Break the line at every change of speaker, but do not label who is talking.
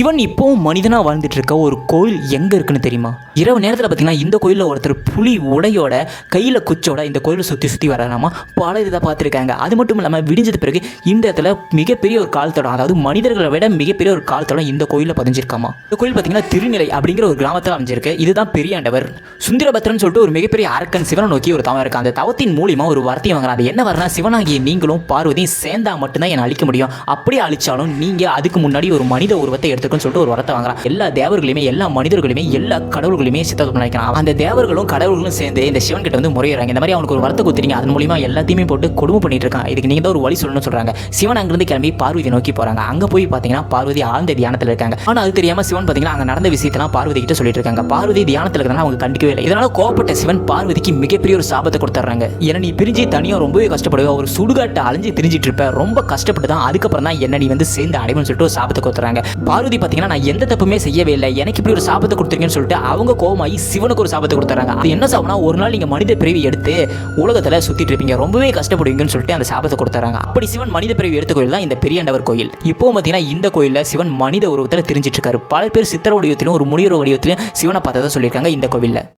சிவன் இப்போவும் மனிதனாக வாழ்ந்துட்டு இருக்க ஒரு கோயில் எங்கே இருக்குன்னு தெரியுமா? இரவு நேரத்தில் பார்த்தீங்கன்னா இந்த கோயிலில் ஒருத்தர் புலி உடையோட கையில் குச்சோட இந்த கோயிலை சுற்றி சுற்றி வராராமா பல இதாக பார்த்துருக்காங்க. அது மட்டும் இல்லாமல் விடிஞ்சது பிறகு இந்த இடத்துல மிகப்பெரிய ஒரு கால் அதாவது மனிதர்களை விட மிகப்பெரிய ஒரு கால் இந்த கோயிலில் பதிஞ்சிருக்காமா? இந்த கோயில் பார்த்தீங்கன்னா திருநிலை அப்படிங்கிற ஒரு கிராமத்தில் அமைஞ்சிருக்கு. இதுதான் பெரியாண்டவர் சுந்தரபத்ரன் சொல்லிட்டு ஒரு மிகப்பெரிய அரக்கன் சிவனை நோக்கி ஒரு தவம் இருக்கா அந்த தவத்தின் மூலியமாக ஒரு வரத்தையும் வாங்குறாங்க அது என்ன வரனா சிவனாகிய நீங்களும் பார்வதியும் சேர்ந்தா மட்டும்தான் என்னை அழிக்க முடியும். அப்படியே அழிச்சாலும் நீங்கள் அதுக்கு முன்னாடி ஒரு மனித உருவத்தை எடுத்து இருக்குன்னு சொல்லிட்டு ஒரு வரத்தை வாங்குறான். எல்லா தேவர்களையுமே எல்லா மனிதர்களுமே எல்லா கடவுள்களையுமே சித்தம் நினைக்கிறான் அந்த தேவர்களும் கடவுள்களும் சேர்ந்து இந்த சிவன் கிட்ட வந்து முறையிறாங்க இந்த மாதிரி அவனுக்கு ஒரு வரத்தை கொடுத்துறீங்க அதன் மூலியமா எல்லாத்தையுமே போட்டு கொடுமை பண்ணிட்டு இருக்கான். இதுக்கு நீங்க தான் ஒரு வழி சொல்லணும்னு சொல்றாங்க. சிவன் அங்கிருந்து கிளம்பி பார்வதி நோக்கி போறாங்க. அங்க போய் பாத்தீங்கன்னா பார்வதி ஆழ்ந்த தியானத்தில் இருக்காங்க. ஆனா அது தெரியாம சிவன் பாத்தீங்கன்னா அங்க நடந்த விஷயத்தெல்லாம் பார்வதி கிட்ட சொல்லிட்டு இருக்காங்க. பார்வதி தியானத்தில் இருக்கிறனால அவங்க கண்டிக்கவே இல்லை. இதனால கோபப்பட்ட சிவன் பார்வதிக்கு மிகப்பெரிய ஒரு சாபத்தை கொடுத்துட்றாங்க. ஏன்னா நீ பிரிஞ்சு தனியா ரொம்பவே கஷ்டப்படுவ. ஒரு சுடுகாட்டை அலைஞ்சு திரிஞ்சிட்டு இருப்ப. ரொம்ப கஷ்டப்பட்டு தான் அதுக்கப்புறம் தான் என்ன நீ வந்து சேர்ந்து அடைவன்னு சொல்லிட்டு ஒரு சாபத்தை கொடுத்துறாங்க பார்வதி பார்த்தீங்கன்னா நான் எந்த தப்புமே செய்யவே இல்லை. எனக்கு இப்படி ஒரு சாபத்தை கொடுத்துருக்கேன்னு சொல்லிட்டு அவங்க கோவமாகி சிவனுக்கு ஒரு சாபத்தை கொடுத்துறாங்க. அது என்ன சாபம்னா ஒரு நாள் நீங்கள் மனித பிறவி எடுத்து உலகத்தில் சுற்றிட்டு இருப்பீங்க. ரொம்பவே கஷ்டப்படுவீங்கன்னு சொல்லிட்டு அந்த சாபத்தை கொடுத்துறாங்க. அப்படி சிவன் மனித பிறவி எடுத்த கோயில் தான் இந்த பெரியாண்டவர் கோயில். இப்போ பார்த்தீங்கன்னா இந்த கோயிலில் சிவன் மனித உருவத்தில் தெரிஞ்சிட்டு இருக்காரு. பல பேர் சித்தர வடிவத்திலும் ஒரு முனிவர் வடிவத்திலும் சிவனை பார்த்ததை சொல்லியிருக்காங்க இந்த கோவிலில்.